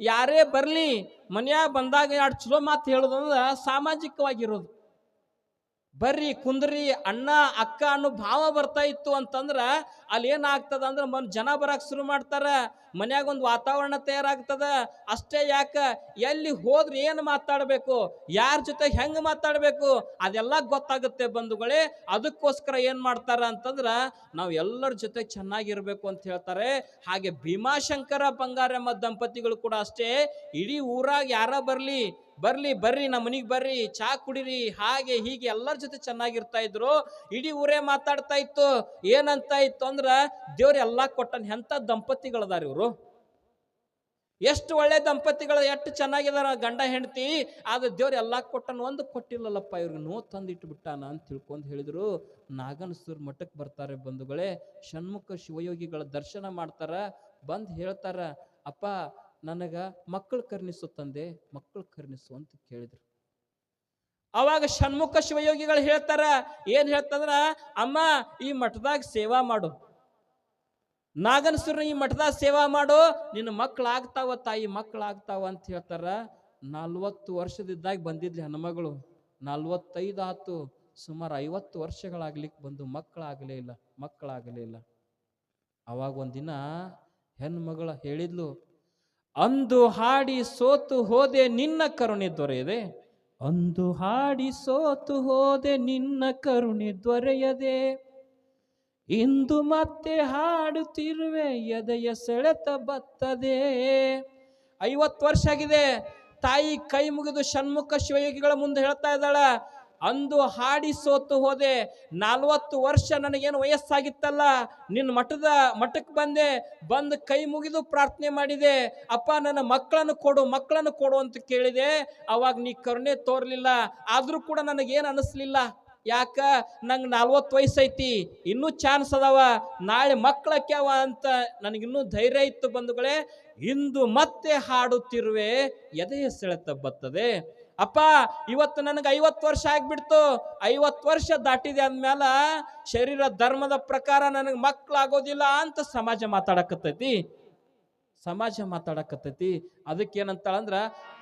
ಯಾರೇ ಬರಲಿ, ಮನ್ಯಾಗ ಬಂದಾಗ ಎರಡು ಚಲೋ ಮಾತು ಹೇಳೋದಂದ್ರೆ ಸಾಮಾಜಿಕವಾಗಿರೋದು. ಬರ್ರಿ ಕುಂದ್ರಿ, ಅಣ್ಣ, ಅಕ್ಕ ಅನ್ನೋ ಭಾವ ಬರ್ತಾ ಇತ್ತು ಅಂತಂದ್ರೆ ಅಲ್ಲಿ ಏನಾಗ್ತದ ಅಂದ್ರೆ ಮನ್ ಜನ ಬರಕ್ಕೆ ಶುರು ಮಾಡ್ತಾರ. ಮನ್ಯಾಗ ಒಂದು ವಾತಾವರಣ ತಯಾರಾಗ್ತದ. ಅಷ್ಟೇ ಯಾಕ? ಎಲ್ಲಿ ಹೋದ್ರೆ ಏನು ಮಾತಾಡಬೇಕು? ಯಾರ ಜೊತೆ ಹೆಂಗ್ ಮಾತಾಡಬೇಕು? ಅದೆಲ್ಲ ಗೊತ್ತಾಗುತ್ತೆ ಬಂಧುಗಳೇ. ಅದಕ್ಕೋಸ್ಕರ ಏನು ಮಾಡ್ತಾರ ಅಂತಂದ್ರೆ ನಾವು ಎಲ್ಲರ ಜೊತೆ ಚೆನ್ನಾಗಿರ್ಬೇಕು ಅಂತ ಹೇಳ್ತಾರೆ. ಹಾಗೆ ಭೀಮಾಶಂಕರ ಬಂಗಾರಮ್ಮ ದಂಪತಿಗಳು ಕೂಡ ಅಷ್ಟೇ. ಇಡೀ ಊರಾಗ ಯಾರ ಬರ್ಲಿ? ಬರ್ಲಿ, ಬರ್ರಿ, ನಮ್ಮ ಮನಿಗೆ ಬರ್ರಿ, ಚಾ ಕುಡಿರಿ, ಹಾಗೆ, ಹೀಗೆ ಎಲ್ಲರ ಜೊತೆ ಚೆನ್ನಾಗಿರ್ತಾ ಇದ್ರು. ಇಡೀ ಊರೇ ಮಾತಾಡ್ತಾ ಇತ್ತು. ಏನಂತ ಇತ್ತು ಅಂದ್ರೆ, ದೇವ್ರ ಎಲ್ಲಾ ಕೊಟ್ಟನ್ ಎಂತ ದಂಪತಿಗಳದಾರ ಇವರು. ಎಷ್ಟು ಒಳ್ಳೆ ದಂಪತಿಗಳು, ಎಷ್ಟು ಚೆನ್ನಾಗಿದಾರ ಗಂಡ ಹೆಂಡತಿ. ಆದ್ರೆ ದೇವ್ರ ಎಲ್ಲಾ ಕೊಟ್ಟನ್ ಒಂದು ಕೊಟ್ಟಿಲ್ಲಲ್ಲಪ್ಪ, ಇವ್ರಿಗೆ ನೋ ತಂದಿಟ್ಟು ಬಿಟ್ಟಾನ ಅಂತ ತಿಳ್ಕೊಂಡು ಹೇಳಿದ್ರು. ನಾಗನಸೂರ್ ಮಠಕ್ಕೆ ಬರ್ತಾರೆ ಬಂಧುಗಳೇ. ಷಣ್ಮುಖ ಶಿವಯೋಗಿಗಳ ದರ್ಶನ ಮಾಡ್ತಾರ. ಬಂದು ಹೇಳ್ತಾರ, ಅಪ್ಪ ನನಗ ಮಕ್ಕಳು ಕರ್ಣಿಸು ತಂದೆ, ಮಕ್ಕಳು ಕರ್ಣಿಸು ಅಂತ ಕೇಳಿದ್ರು. ಅವಾಗ ಷಣ್ಮುಖ ಶಿವಯೋಗಿಗಳು ಹೇಳ್ತಾರ, ಏನ್ ಹೇಳ್ತಂದ್ರ, ಅಮ್ಮ, ಈ ಮಠದಾಗ ಸೇವಾ ಮಾಡು. ನಾಗನಸುರ ಈ ಮಠದಾಗ ಸೇವಾ ಮಾಡು, ನಿನ್ನ ಮಕ್ಕಳಾಗ್ತಾವ ತಾಯಿ, ಮಕ್ಕಳಾಗ್ತಾವ ಅಂತ ಹೇಳ್ತಾರ. ನಲ್ವತ್ತು ವರ್ಷದಿದ್ದಾಗ ಬಂದಿದ್ಲಿ ಹನುಮಗಳು. ನಲ್ವತ್ತೈದು ಆತು, ಸುಮಾರು ಐವತ್ತು ವರ್ಷಗಳಾಗ್ಲಿಕ್ಕೆ ಬಂದು ಮಕ್ಕಳಾಗಲೇ ಇಲ್ಲ ಮಕ್ಕಳಾಗಲೇ ಇಲ್ಲ. ಅವಾಗ ಒಂದಿನ ಹೆಣ್ಮಗಳ ಹೇಳಿದ್ಲು ಅಂದು ಹಾಡಿ ಸೋತು ಹೋದೆ ನಿನ್ನ ಕರುಣೆ ದೊರೆಯದೆ? ಅಂದು ಹಾಡಿ ಸೋತು ಹೋದೆ ನಿನ್ನ ಕರುಣೆ ದೊರೆಯದೆ? ಇಂದು ಮತ್ತೆ ಹಾಡುತ್ತಿರುವೆ ಎದೆಯ ಸೆಳೆತ ಬತ್ತದೆ? ಐವತ್ತು ವರ್ಷ ಆಗಿದೆ. ತಾಯಿ ಕೈ ಮುಗಿದು ಷಣ್ಮುಖ ಶಿವಯೋಗಿಗಳ ಮುಂದೆ ಹೇಳ್ತಾ ಇದ್ದಾಳ. ಅಂದು ಹಾಡಿ ಸೋತು ಹೋದೆ. ನಲ್ವತ್ತು ವರ್ಷ ನನಗೇನು ವಯಸ್ಸಾಗಿತ್ತಲ್ಲ. ನಿನ್ನ ಮಠದ ಮಠಕ್ಕೆ ಬಂದೆ. ಬಂದು ಕೈ ಮುಗಿದು ಪ್ರಾರ್ಥನೆ ಮಾಡಿದೆ. ಅಪ್ಪ, ನನ್ನ ಮಕ್ಕಳನ್ನು ಕೊಡು ಮಕ್ಕಳನ್ನು ಕೊಡು ಅಂತ ಕೇಳಿದೆ. ಅವಾಗ ನೀ ಕರುಣೆ ತೋರಲಿಲ್ಲ. ಆದರೂ ಕೂಡ ನನಗೇನು ಅನಿಸ್ಲಿಲ್ಲ. ಯಾಕ? ನಂಗೆ ನಲ್ವತ್ತು ವಯಸ್ಸೈತಿ. ಇನ್ನೂ ಚಾನ್ಸ್ ಅದಾವ. ನಾಳೆ ಮಕ್ಕಳಕ್ಯಾವ ಅಂತ ನನಗಿನ್ನೂ ಧೈರ್ಯ ಇತ್ತು ಬಂಧುಗಳೇ. ಇಂದು ಮತ್ತೆ ಹಾಡುತ್ತಿರುವೆ. ಎದೆಯ ಸೆಳೆತ ಬರ್ತದೆ ಅಪ್ಪ, ಇವತ್ತು ನನಗೆ ಐವತ್ತು ವರ್ಷ ಆಗ್ಬಿಡ್ತು. ಐವತ್ತು ವರ್ಷ ದಾಟಿದೆ ಅಂದ್ಮೇಲೆ ಶರೀರ ಧರ್ಮದ ಪ್ರಕಾರ ನನಗೆ ಮಕ್ಕಳಾಗೋದಿಲ್ಲ ಅಂತ ಸಮಾಜ ಮಾತಾಡಕತ್ತೈತಿ. ಸಮಾಜ ಮಾತಾಡಕತ್ತೈತಿ. ಅದಕ್ಕೇನಂತಾಳಂದ್ರ,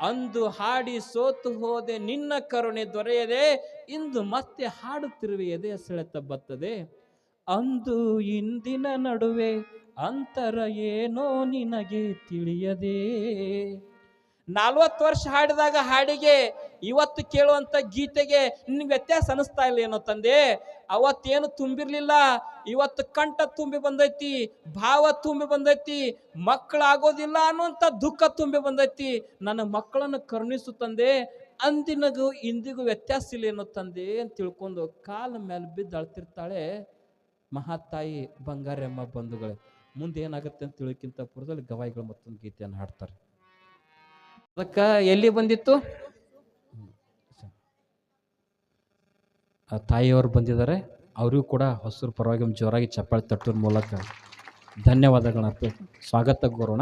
ಅಂದು ಹಾಡಿ ಸೋತು ಹೋದೆ ನಿನ್ನ ಕರುಣೆ ದೊರೆಯದೆ, ಇಂದು ಮತ್ತೆ ಹಾಡುತ್ತಿರುವೆ ಎದೆ ಸೆಳೆತ ಬತ್ತದೆ. ಅಂದು ಇಂದಿನ ನಡುವೆ ಅಂತರ ಏನೋ ನಿನಗೆ ತಿಳಿಯದೆ. ನಲ್ವತ್ತು ವರ್ಷ ಹಾಡಿದಾಗ ಹಾಡಿಗೆ ಇವತ್ತು ಕೇಳುವಂತ ಗೀತೆಗೆ ನಿನ್ಗೆ ವ್ಯತ್ಯಾಸ ಅನಿಸ್ತಾ ಇಲ್ಲ ಏನೋ ತಂದೆ. ಅವತ್ತೇನು ತುಂಬಿರ್ಲಿಲ್ಲ. ಇವತ್ತು ಕಂಠ ತುಂಬಿ ಬಂದೈತಿ, ಭಾವ ತುಂಬಿ ಬಂದೈತಿ, ಮಕ್ಕಳಾಗೋದಿಲ್ಲ ಅನ್ನುವಂಥ ದುಃಖ ತುಂಬಿ ಬಂದೈತಿ. ನನ್ನ ಮಕ್ಕಳನ್ನು ಕರುಣಿಸು ತಂದೆ. ಅಂದಿನಗೂ ಇಂದಿಗೂ ವ್ಯತ್ಯಾಸ ಇಲ್ಲ ಏನೋ ತಂದೆ ಅಂತ ತಿಳ್ಕೊಂಡು ಕಾಲ ಮೇಲೆ ಬಿದ್ದು ಅಳ್ತಿರ್ತಾಳೆ ಮಹಾತಾಯಿ ಬಂಗಾರಮ್ಮ ಬಂಧುಗಳೇ. ಮುಂದೆ ಏನಾಗುತ್ತೆ ಅಂತ ತಿಳೋಕ್ಕಿಂತ ಪುರದಲ್ಲಿ ಗವಾಯಿಗಳು ಮತ್ತೊಂದು ಗೀತೆಯನ್ನು ಹಾಡ್ತಾರೆ. ಅದಕ್ಕೆ ಎಲ್ಲಿ ಬಂದಿತ್ತು? ಆ ತಾಯಿಯವರು ಬಂದಿದ್ದಾರೆ. ಅವರಿಗೂ ಕೂಡ ಹೊಸರು ಪರವಾಗಿ ಜೋರಾಗಿ ಚಪ್ಪಾಳೆ ತಟ್ಟೋದ್ರ ಮೂಲಕ ಧನ್ಯವಾದಗಳನ್ನ ಅರ್ಪಿ ಸ್ವಾಗತ ಕೋರೋಣ.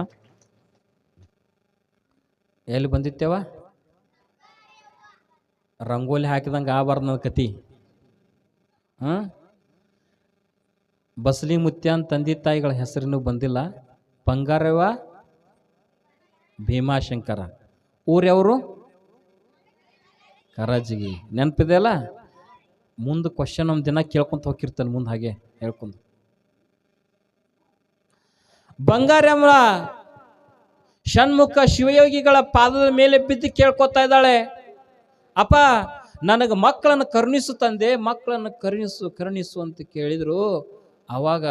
ಎಲ್ಲಿ ಬಂದಿತ್ತೇವ? ರಂಗೋಲಿ ಹಾಕಿದಂಗೆ ಆಬಾರ್ದು ನನ್ನ ಕತಿ. ಹಾಂ? ಬಸಲಿ ಅಂತ ತಂದೆ ತಾಯಿಗಳ ಹೆಸರಿನೂ ಬಂದಿಲ್ಲ. ಬಂಗಾರವ ಭೀಮಾಶಂಕರ. ಊರ್ಯವರು? ಕರಾಜಿಗಿ. ನೆನಪಿದೆಯಲ್ಲ ಮುಂದೆ ಕ್ವಶನ್ ಒಂದು ದಿನ ಕೇಳ್ಕೊಂತ ಹೋಗಿರ್ತಾನೆ ಮುಂದೆ ಹಾಗೆ ಹೇಳ್ಕೊಂಡು. ಬಂಗಾರಮ್ಮ ಷಣ್ಮುಖ ಶಿವಯೋಗಿಗಳ ಪಾದದ ಮೇಲೆ ಬಿದ್ದು ಕೇಳ್ಕೊತಾ ಇದ್ದಾಳೆ. ಅಪ್ಪ, ನನಗೆ ಮಕ್ಕಳನ್ನು ಕರುಣಿಸು ತಂದೆ, ಮಕ್ಕಳನ್ನು ಕರುಣಿಸು ಕರುಣಿಸು ಅಂತ ಕೇಳಿದರು. ಅವಾಗ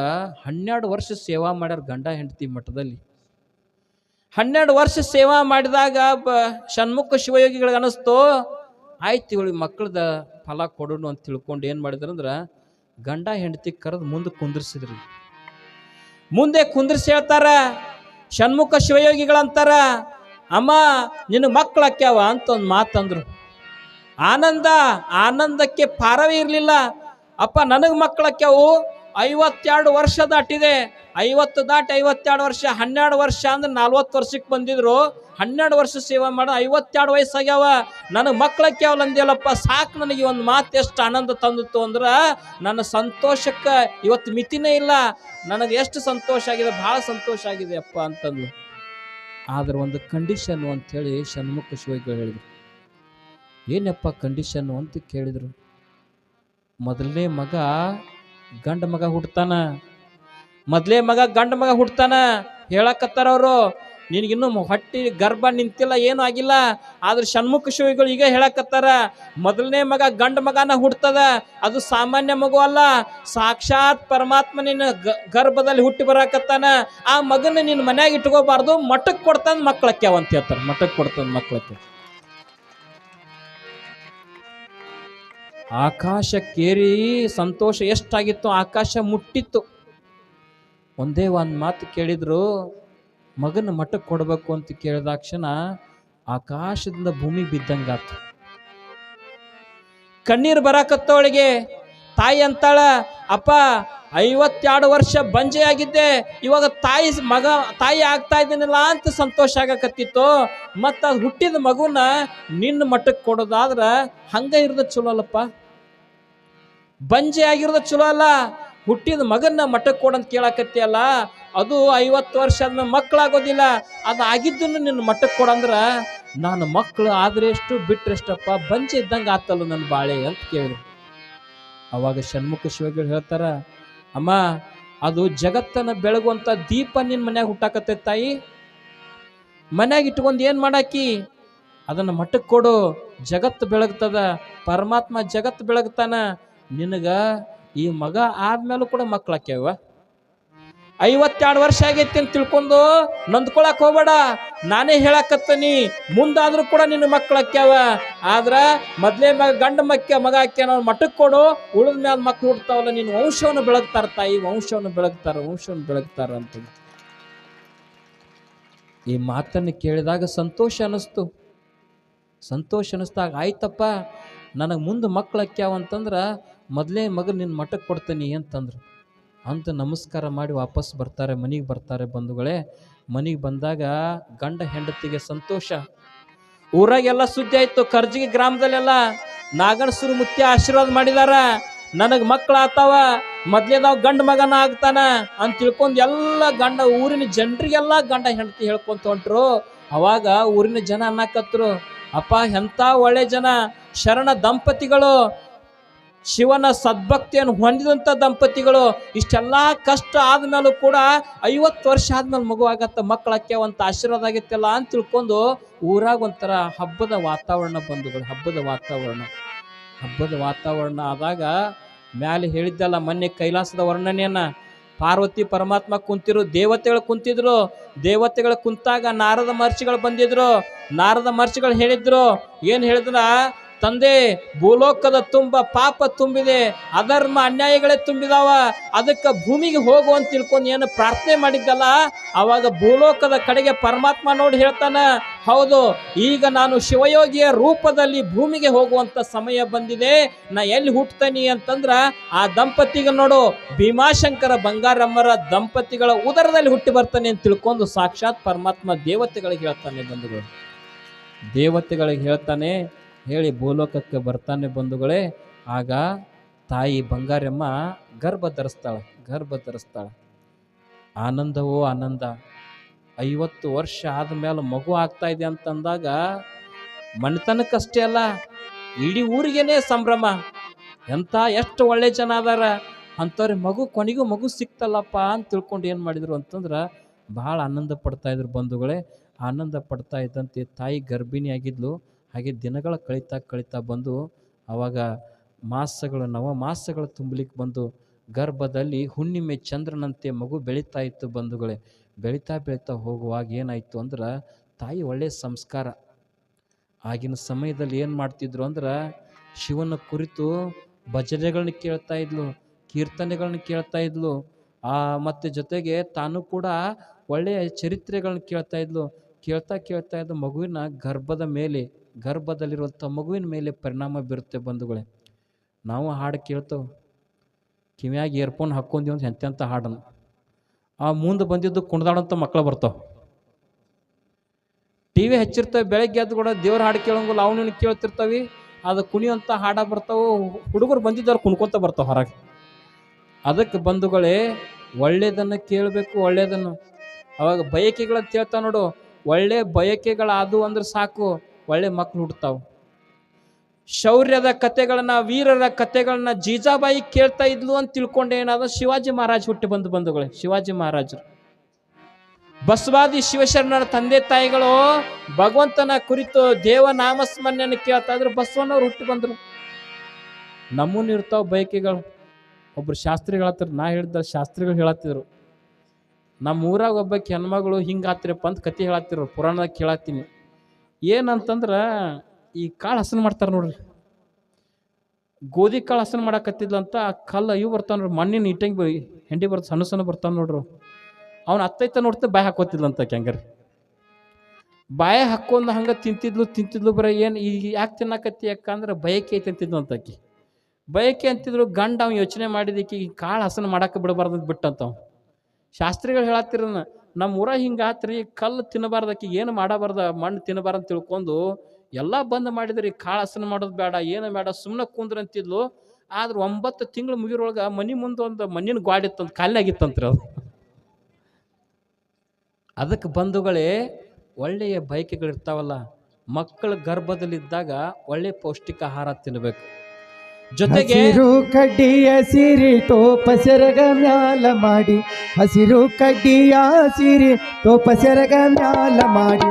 ಹನ್ನೆರಡು ವರ್ಷ ಸೇವಾ ಮಾಡ್ಯಾರ ಗಂಡ ಹೆಂಡತಿ ಮಠದಲ್ಲಿ. ಹನ್ನೆರಡು ವರ್ಷ ಸೇವಾ ಮಾಡಿದಾಗ ಬ ಷಣ್ಮುಖ ಶಿವಯೋಗಿಗಳಿಗೆ ಅನಿಸ್ತು ಆಯ್ತು ಇವಳಿಗೆ ಮಕ್ಕಳದ ಫಲ ಕೊಡೋಣ ಅಂತ ತಿಳ್ಕೊಂಡು ಏನು ಮಾಡಿದ್ರು ಅಂದ್ರೆ ಗಂಡ ಹೆಂಡತಿ ಕರೆದು ಮುಂದೆ ಕುಂದಿರ್ಸಿದ್ರಿ. ಮುಂದೆ ಕುಂದಿರ್ಸಿ ಹೇಳ್ತಾರ, ಷಣ್ಮುಖ ಶಿವಯೋಗಿಗಳಂತಾರ ಅಮ್ಮ ನಿನ್ನ ಮಕ್ಕಳಕ್ಯಾವ ಅಂತ ಒಂದು ಮಾತಂದ್ರು. ಆನಂದ, ಆನಂದಕ್ಕೆ ಪಾರವೇ ಇರಲಿಲ್ಲ. ಅಪ್ಪ ನನಗೆ ಮಕ್ಕಳಕ್ಯಾವು ಐವತ್ತೆರಡು ವರ್ಷ ದಾಟಿದೆ. ಐವತ್ತು ದಾಟಿ ಐವತ್ತೆರಡು ವರ್ಷ, ಹನ್ನೆರಡು ವರ್ಷ ಅಂದ್ರೆ ನಲ್ವತ್ತು ವರ್ಷಕ್ಕೆ ಬಂದಿದ್ರು. ಹನ್ನೆರಡು ವರ್ಷ ಸೇವೆ ಮಾಡ, ಐವತ್ತೆರಡು ವಯಸ್ಸಾಗ್ಯಾವ. ಮಕ್ಳ ಕೇವಲ ಅಂದ್ಯಲ್ಲಪ್ಪ, ಸಾಕು ನನಗೆ ಒಂದು ಮಾತು ಎಷ್ಟು ಆನಂದ ತಂದಿತ್ತು ಅಂದ್ರೆ, ನನ್ನ ಸಂತೋಷಕ್ಕೆ ಇವತ್ತು ಮಿತಿನೇ ಇಲ್ಲ. ನನಗೆ ಎಷ್ಟು ಸಂತೋಷ ಆಗಿದೆ, ಭಾಳ ಸಂತೋಷ ಆಗಿದೆ ಅಪ್ಪ ಅಂತಂದು ಆದ್ರೆ ಒಂದು ಕಂಡೀಷನ್ನು ಹೇಳಿ ಷಣ್ಮುಖ ಶಿವಗಳು ಹೇಳಿದ್ರು. ಏನಪ್ಪ ಕಂಡೀಷನ್ನು ಅಂತ ಕೇಳಿದರು. ಮೊದಲನೇ ಮಗ ಗಂಡ ಮಗ ಹುಡ್ತಾನ. ಮೊದಲೇ ಮಗ, ಗಂಡ ಮಗ ಹುಡ್ತಾನ? ಹೇಳಕತ್ತಾರ ಅವರು, ನಿನಗಿನ್ನೂ ಹೊಟ್ಟಿ ಗರ್ಭ ನಿಂತಿಲ್ಲ, ಏನೂ ಆಗಿಲ್ಲ. ಆದ್ರೆ ಷಣ್ಮುಖ ಶಿವಿಗಳು ಈಗ ಹೇಳಕತ್ತಾರ, ಮೊದಲನೇ ಮಗ ಗಂಡ ಮಗನ ಹುಡ್ತದ, ಅದು ಸಾಮಾನ್ಯ ಮಗು ಅಲ್ಲ. ಸಾಕ್ಷಾತ್ ಪರಮಾತ್ಮ ನಿನ್ನ ಗರ್ಭದಲ್ಲಿ ಹುಟ್ಟಿ ಬರಾಕತ್ತಾನ. ಆ ಮಗನ ನಿನ್ನ ಮನ್ಯಾಗ ಇಟ್ಕೋಬಾರ್ದು ಮಠಕ್ಕೆ ಕೊಡ್ತಾನ ಮಕ್ಕಳಕ್ಯಾವ ಅಂತ ಹೇಳ್ತಾರೆ. ಮಠಕ್ಕೆ ಕೊಡ್ತಾನ ಮಕ್ಕಳಕ್ಕೆ ಆಕಾಶಕ್ಕೇರಿ ಸಂತೋಷ ಎಷ್ಟಾಗಿತ್ತು, ಆಕಾಶ ಮುಟ್ಟಿತ್ತು. ಒಂದೇ ಒಂದು ಮಾತು ಕೇಳಿದ್ರು, ಮಗನ ಮಠಕ್ಕೆ ಕೊಡಬೇಕು ಅಂತ ಕೇಳಿದಾಕ್ಷಣ ಆಕಾಶದಿಂದ ಭೂಮಿ ಬಿದ್ದಂಗಾತು. ಕಣ್ಣೀರು ಬರಾಕತ್ತವಳಿಗೆ ತಾಯಿ ಅಂತಾಳ, ಅಪ್ಪ ಐವತ್ತೆರಡು ವರ್ಷ ಬಂಜೆ ಆಗಿದ್ದೆ, ಇವಾಗ ತಾಯಿ ಮಗ, ತಾಯಿ ಆಗ್ತಾ ಇದ್ದೀನಲ್ಲ ಅಂತ ಸಂತೋಷ ಆಗಕತ್ತಿತ್ತು, ಮತ್ತು ಹುಟ್ಟಿದ ಮಗುನ ನಿನ್ನ ಮಠಕ್ಕೆ ಕೊಡೋದಾದ್ರೆ ಹಂಗೆ ಇರೋದು ಚಲೋ ಅಲ್ಲಪ್ಪ. ಬಂಜೆ ಆಗಿರೋದು ಚಲೋ ಅಲ್ಲ ಹುಟ್ಟಿದ ಮಗನ್ನ ಮಠಕ್ಕೆ ಕೊಡಂತ ಕೇಳಾಕತ್ತಿಯಲ್ಲ, ಅದು ಐವತ್ತು ವರ್ಷ ಆದ್ಮೇಲೆ ಮಕ್ಕಳಾಗೋದಿಲ್ಲ, ಅದು ಆಗಿದ್ದನ್ನು ನಿನ್ನ ಮಠಕ್ಕೆ ಕೊಡಂದ್ರ ನಾನು ಮಕ್ಕಳು ಆದ್ರೆ ಎಷ್ಟು ಬಿಟ್ರೆ ಎಷ್ಟಪ್ಪ, ಬಂಜೆ ಇದ್ದಂಗೆ ಆತಲ್ಲ ನನ್ನ ಬಾಳೆ ಅಂತ ಕೇಳಿದ್ರು. ಅವಾಗ ಷಣ್ಮುಖ ಶಿವಗಳು ಹೇಳ್ತಾರ, ಅಮ್ಮ, ಅದು ಜಗತ್ತನ್ನು ಬೆಳಗುವಂತ ದೀಪ ನಿನ್ನ ಮನ್ಯಾಗ ಹುಟ್ಟಾಕತ್ತೆ ತಾಯಿ. ಮನ್ಯಾಗ ಇಟ್ಕೊಂಡು ಏನು ಮಾಡಾಕಿ? ಅದನ್ನ ಮಠಕ್ಕೆ ಕೊಡು, ಜಗತ್ತು ಬೆಳಗ್ತದ, ಪರಮಾತ್ಮ ಜಗತ್ತು ಬೆಳಗ್ತಾನ, ನಿನಗ ಈ ಮಗ ಆದ್ಮೇಲೂ ಕೂಡ ಮಕ್ಕಳಾಕ್ಯಾವ ಐವತ್ತೆರಡು ವರ್ಷ ಆಗೈತಿ ಅಂತ ತಿಳ್ಕೊಂಡು ನೊಂದ್ಕೊಳಕ್ ಹೋಗ್ಬೇಡ. ನಾನೇ ಹೇಳಕತ್ತೀನಿ. ಮುಂದಾದ್ರೂ ಕೂಡ ನಿನ್ನ ಮಕ್ಕಳಾಕ್ಯಾವ ಆದ್ರ ಮೊದ್ಲೇ ಮಗ ಗಂಡ ಮಕ್ಕ ಮಗ ನಾನು ಮಠಕ್ಕೆ ಕೊಡು. ಉಳಿದ ಮ್ಯಾಲ ಮಕ್ಳು ಹುಡ್ತಾವಲ್ಲ ನಿನ್ನ ವಂಶವನ್ನು ಬೆಳಗ್ತಾರ ತಾಯಿ, ವಂಶವನ್ನು ಬೆಳಗ್ತಾರ ವಂಶವನ್ನು ಬೆಳಗ್ತಾರ ಅಂತ. ಈ ಮಾತನ್ನು ಕೇಳಿದಾಗ ಸಂತೋಷ ಅನಿಸ್ತು ಸಂತೋಷ ಅನಿಸ್ದಾಗ ಆಯ್ತಪ್ಪ, ನನಗೆ ಮುಂದೆ ಮಕ್ಳು ಅಂತಂದ್ರೆ ಮೊದಲೇ ಮಗ ನಿನ್ನ ಮಠಕ್ಕೆ ಕೊಡ್ತೀನಿ ಅಂತಂದ್ರು. ಅಂತ ನಮಸ್ಕಾರ ಮಾಡಿ ವಾಪಸ್ ಬರ್ತಾರೆ, ಮನೆಗೆ ಬರ್ತಾರೆ ಬಂಧುಗಳೇ. ಮನೆಗೆ ಬಂದಾಗ ಗಂಡ ಹೆಂಡತಿಗೆ ಸಂತೋಷ. ಊರಾಗೆಲ್ಲ ಸುದ್ದಿ ಆಯ್ತು ಕರ್ಜಿಗೆ ಗ್ರಾಮದಲ್ಲೆಲ್ಲ ನಾಗಣಸುರು ಮುತ್ಯ ಆಶೀರ್ವಾದ ಮಾಡಿದಾರ. ನನಗೆ ಮಕ್ಳು ಆತಾವ, ಮೊದ್ಲೇ ನಾವು ಗಂಡ ಮಗನ ಆಗ್ತಾನ ಅಂತ ತಿಳ್ಕೊಂಡು ಎಲ್ಲ ಗಂಡ, ಊರಿನ ಜನರಿಗೆಲ್ಲ ಗಂಡ ಹೆಂಡತಿ ಹೇಳ್ಕೊಂತ ಹೊಂಟ್ರು ಅವಾಗ ಊರಿನ ಜನ ಅನ್ನಕತ್ರು, ಅಪ್ಪ ಎಂಥ ಒಳ್ಳೆ ಜನ, ಶರಣ ದಂಪತಿಗಳು ಶಿವನ ಸದ್ಭಕ್ತಿಯನ್ನು ಹೊಂದಿದಂಥ ದಂಪತಿಗಳು ಇಷ್ಟೆಲ್ಲ ಕಷ್ಟ ಆದಮೇಲೂ ಕೂಡ ಐವತ್ತು ವರ್ಷ ಆದ್ಮೇಲೆ ಮಗು ಮಕ್ಕಳಕ್ಕೆ ಅಂತ ಆಶೀರ್ವಾದ ಆಗೈತಲ್ಲ ಅಂತ ತಿಳ್ಕೊಂಡು ಊರಾಗ ಒಂಥರ ಹಬ್ಬದ ವಾತಾವರಣ ಬಂದುಗಳು ಹಬ್ಬದ ವಾತಾವರಣ. ಹಬ್ಬದ ವಾತಾವರಣ ಆದಾಗ ಮ್ಯಾಲೆ ಹೇಳಿದ್ದಲ್ಲ ಮೊನ್ನೆ ಕೈಲಾಸದ ವರ್ಣನೆಯನ್ನ, ಪಾರ್ವತಿ ಪರಮಾತ್ಮ ಕುಂತಿರು ದೇವತೆಗಳು ಕುಂತಿದ್ರು, ದೇವತೆಗಳು ಕುಂತಾಗ ನಾರದ ಮಹರ್ಷಿಗಳು ಬಂದಿದ್ರು, ನಾರದ ಮಹರ್ಷಿಗಳು ಹೇಳಿದ್ರು, ಏನು ಹೇಳಿದ್ರ ತಂದೆ, ಭೂಲೋಕದ ತುಂಬ ಪಾಪ ತುಂಬಿದೆ, ಅಧರ್ಮ ಅನ್ಯಾಯಗಳೇ ತುಂಬಿದಾವ, ಅದಕ್ಕೆ ಭೂಮಿಗೆ ಹೋಗು ಅಂತ ತಿಳ್ಕೊಂಡು ಏನು ಪ್ರಾರ್ಥನೆ ಮಾಡಿದ್ದಲ್ಲ, ಅವಾಗ ಭೂಲೋಕದ ಕಡೆಗೆ ಪರಮಾತ್ಮ ನೋಡಿ ಹೇಳ್ತಾನೆ, ಹೌದು, ಈಗ ನಾನು ಶಿವಯೋಗಿಯ ರೂಪದಲ್ಲಿ ಭೂಮಿಗೆ ಹೋಗುವಂತ ಸಮಯ ಬಂದಿದೆ, ನಾ ಎಲ್ಲಿ ಹುಟ್ಟತೀನಿ ಅಂತಂದ್ರ ಆ ದಂಪತಿಗೆ ನೋಡು, ಭೀಮಾಶಂಕರ ಬಂಗಾರಮ್ಮರ ದಂಪತಿಗಳ ಉದರದಲ್ಲಿ ಹುಟ್ಟಿ ಬರ್ತಾನೆ ಅಂತ ತಿಳ್ಕೊಂಡು ಸಾಕ್ಷಾತ್ ಪರಮಾತ್ಮ ದೇವತೆಗಳಿಗೆ ಹೇಳ್ತಾನೆ ಬಂಧುಗಳು. ದೇವತೆಗಳಿಗೆ ಹೇಳ್ತಾನೆ ಹೇಳಿ ಭೂಲೋಕಕ್ಕೆ ಬರ್ತಾನೆ ಬಂಧುಗಳೇ, ಆಗ ತಾಯಿ ಬಂಗಾರಮ್ಮ ಗರ್ಭ ಧರಿಸ್ತಾಳೆ ಗರ್ಭ ಧರಿಸ್ತಾಳೆ ಆನಂದವೋ ಆನಂದ, ಐವತ್ತು ವರ್ಷ ಆದ್ಮೇಲೆ ಮಗು ಆಗ್ತಾ ಇದೆ ಅಂತಂದಾಗ ಮನೆತನಕ್ಕಷ್ಟೇ ಅಲ್ಲ, ಇಡೀ ಊರಿಗೇನೆ ಸಂಭ್ರಮ. ಎಂಥ ಎಷ್ಟು ಒಳ್ಳೆ ಜನ ಅದಾರ ಅಂಥವ್ರಿಗೆ ಮಗು ಕೊನೆಗೂ ಮಗು ಸಿಕ್ತಲ್ಲಪ್ಪ ಅಂತ ತಿಳ್ಕೊಂಡು ಏನು ಮಾಡಿದ್ರು ಅಂತಂದ್ರೆ ಭಾಳ ಆನಂದ ಪಡ್ತಾ ಇದ್ರು ಬಂಧುಗಳೇ. ಆನಂದ ಪಡ್ತಾ ಇದ್ದಂತೆ ತಾಯಿ ಗರ್ಭಿಣಿ ಆಗಿದ್ಲು ಹಾಗೆ ದಿನಗಳ ಕಳೀತಾ ಕಳೀತಾ ಬಂದು ಆವಾಗ ಮಾಸಗಳು ನವ ಮಾಸಗಳು ತುಂಬಲಿಕ್ಕೆ ಬಂದು ಗರ್ಭದಲ್ಲಿ ಹುಣ್ಣಿಮೆ ಚಂದ್ರನಂತೆ ಮಗು ಬೆಳೀತಾ ಇತ್ತು ಬಂಧುಗಳೇ. ಬೆಳೀತಾ ಬೆಳೀತಾ ಹೋಗುವಾಗ ಏನಾಯಿತು ಅಂದ್ರೆ ತಾಯಿ ಒಳ್ಳೆಯ ಸಂಸ್ಕಾರ. ಆಗಿನ ಸಮಯದಲ್ಲಿ ಏನು ಮಾಡ್ತಿದ್ರು ಅಂದ್ರೆ ಶಿವನ ಕುರಿತು ಭಜನೆಗಳನ್ನ ಕೇಳ್ತಾ ಇದ್ಲು ಕೀರ್ತನೆಗಳನ್ನ ಕೇಳ್ತಾ ಇದ್ಲು. ಆ ಮತ್ತು ಜೊತೆಗೆ ತಾನು ಕೂಡ ಒಳ್ಳೆಯ ಚರಿತ್ರೆಗಳನ್ನ ಕೇಳ್ತಾ ಇದ್ಲು. ಕೇಳ್ತಾ ಕೇಳ್ತಾ ಇದ್ದ ಮಗುವಿನ ಗರ್ಭದ ಮೇಲೆ ಗರ್ಭದಲ್ಲಿರುವಂಥ ಮಗುವಿನ ಮೇಲೆ ಪರಿಣಾಮ ಬೀರುತ್ತೆ ಬಂಧುಗಳೇ. ನಾವು ಹಾಡು ಕೇಳ್ತೇವೆ. ಕಿವಿಯಾಗ ಇಯರ್ಫೋನ್ ಹಾಕ್ಕೊಂಡಿ ಅಂತ ಎಂತೆಂಥ ಹಾಡನ್ನು. ಆ ಮುಂದೆ ಬಂದಿದ್ದು ಕುಣಿದಾಡೋಂಥ ಮಕ್ಕಳು ಬರ್ತಾವೆ. ಟಿ ವಿ ಹಚ್ಚಿರ್ತವೆ, ಬೆಳಗ್ಗೆ ಎದ್ದು ಕೂಡ ದೇವ್ರ ಹಾಡು ಕೇಳೋಂಗು ಅವನು ಕೇಳ್ತಿರ್ತಾವೆ. ಅದು ಕುಣಿಯುವಂಥ ಹಾಡ ಬರ್ತಾವೆ, ಹುಡುಗರು ಬಂದಿದ್ದವ್ರು ಕುಣ್ಕೊತ ಬರ್ತಾವೆ ಹೊರಗೆ. ಅದಕ್ಕೆ ಬಂಧುಗಳೇ, ಒಳ್ಳೇದನ್ನು ಕೇಳಬೇಕು, ಒಳ್ಳೇದನ್ನು. ಅವಾಗ ಬಯಕೆಗಳಂತ ಹೇಳ್ತಾ ನೋಡು, ಒಳ್ಳೆ ಬಯಕೆಗಳಾದವು ಅಂದ್ರೆ ಸಾಕು. ಒಳ್ಳೆ ಮಕ್ಳು ಹುಡ್ತಾವೆ ಶೌರ್ಯದ ಕತೆಗಳನ್ನ, ವೀರರ ಕತೆಗಳನ್ನ ಜೀಜಾಬಾಯಿ ಕೇಳ್ತಾ ಇದ್ಲು ಅಂತ ತಿಳ್ಕೊಂಡೆ ಏನಾದ್ರು ಶಿವಾಜಿ ಮಹಾರಾಜ್ ಹುಟ್ಟಿ ಬಂದು ಬಂಧುಗಳೇ, ಶಿವಾಜಿ ಮಹಾರಾಜರು. ಬಸವಾದಿ ಶಿವಶರಣರ ತಂದೆ ತಾಯಿಗಳು ಭಗವಂತನ ಕುರಿತು ದೇವ ನಾಮಸ್ಮರಣೆಯನ್ನು ಕೇಳ್ತಾ ಇದ್ರು, ಬಸವಣ್ಣವ್ರು ಹುಟ್ಟಿ ಬಂದ್ರು. ನಮ್ಮನ್ನ ಇರ್ತಾವ ಬೈಕಿಗಳು. ಒಬ್ರು ಶಾಸ್ತ್ರಿಗಳು ಹತ್ರ ನಾ ಹೇಳಿದ ಶಾಸ್ತ್ರಿಗಳು ಹೇಳತ್ತಿದ್ರು. ನಮ್ಮ ಊರಾಗ ಒಬ್ಬಕ್ಕೆ ಹೆಣ್ಮಗಳು ಹಿಂಗೆ ಆತಿರಪ್ಪ ಅಂತ ಕತೆ ಹೇಳತ್ತಿರು ಪುರಾಣದಾಗ ಕೇಳತ್ತೀನಿ. ಏನಂತಂದ್ರೆ ಈ ಕಾಳು ಹಸನ್ ಮಾಡ್ತಾರೆ ನೋಡ್ರಿ. ಗೋಧಿ ಕಾಳು ಹಸನ್ ಮಾಡಕತ್ತಿದ್ಲಂತ ಆ ಕಲ್ಲು ಇವು ಬರ್ತಾನ ನೋಡ್ರಿ. ಮಣ್ಣಿನ ಇಟ್ಟಂಗೆ ಹೆಂಡಿ ಬರ್ತ ಸಣ್ಣ ಸಣ್ಣ ಬರ್ತಾನ ನೋಡ್ರು. ಅವ್ನು ಅತ್ತೈತ ನೋಡ್ತಾ ಬಾಯಿ ಹಾಕೋತಿದ್ಲಂತ ಹೆಂಗಾರೆ. ಬಾಯ ಹಾಕೊಂಡು ಹಂಗೆ ತಿಂತಿದ್ಲು ತಿಂತಿದ್ಲು ಬರ ಏನು ಈಗ ಯಾಕೆ ತಿನ್ನಕತ್ತಿ ಯಾಕಂದ್ರೆ ಬಯಕೆ ಐತೆ ಅಂತಿದ್ಲು ಅಂತ ಆಕಿ. ಬಯಕೆ ಅಂತಿದ್ರು ಗಂಡ ಅವ್ನು ಯೋಚನೆ ಮಾಡಿದಕ್ಕೆ ಈ ಕಾಳು ಹಸನ ಮಾಡಕ್ಕೆ ಬಿಡಬಾರ್ದು ಬಿಟ್ಟಂತ ಅವ್ನು. ಶಾಸ್ತ್ರಿಗಳು ಹೇಳತ್ತಿರನ ನಮ್ಮ ಊರ ಹಿಂಗೆ ಆತ್ರಿ, ಕಲ್ಲು ತಿನ್ನಬಾರ್ದಕ್ಕೆ ಏನು ಮಾಡಬಾರ್ದ, ಮಣ್ಣು ತಿನ್ನಬಾರ್ದು ಅಂತ ತಿಳ್ಕೊಂಡು ಎಲ್ಲ ಬಂದ್ ಮಾಡಿದ್ರಿ, ಕಾಳು ಹಸನ ಮಾಡೋದು ಬೇಡ ಏನು ಬೇಡ ಸುಮ್ಮನೆ ಕುಂದ್ರ ಅಂತಿದ್ಲು. ಆದ್ರೆ ಒಂಬತ್ತು ತಿಂಗಳು ಮುಗಿರೊಳಗೆ ಮನೆ ಮುಂದೆ ಒಂದು ಮಣ್ಣಿನ ಗಾಡಿ ಇತ್ತಂತ, ಖಾಲಿ ಆಗಿತ್ತಂತ್ರಿ ಅದು. ಅದಕ್ಕೆ ಬಂಧುಗಳೇ, ಒಳ್ಳೆಯ ಬಯಕೆಗಳಿರ್ತಾವಲ್ಲ, ಮಕ್ಕಳ ಗರ್ಭದಲ್ಲಿದ್ದಾಗ ಒಳ್ಳೆ ಪೌಷ್ಟಿಕ ಆಹಾರ ತಿನ್ನಬೇಕು ಜೊತೆಗೆ ಹಸಿರು ಕಡ್ಡಿಯ ಸಿರಿ ಟೋಪ ಸೆರಗ ಮ್ಯಾಲ ಮಾಡಿ. ಹಸಿರು ಕಡ್ಡಿಯ ಸಿರಿ ಟೋಪ ಸೆರಗ ಮ್ಯಾಲ ಮಾಡಿ.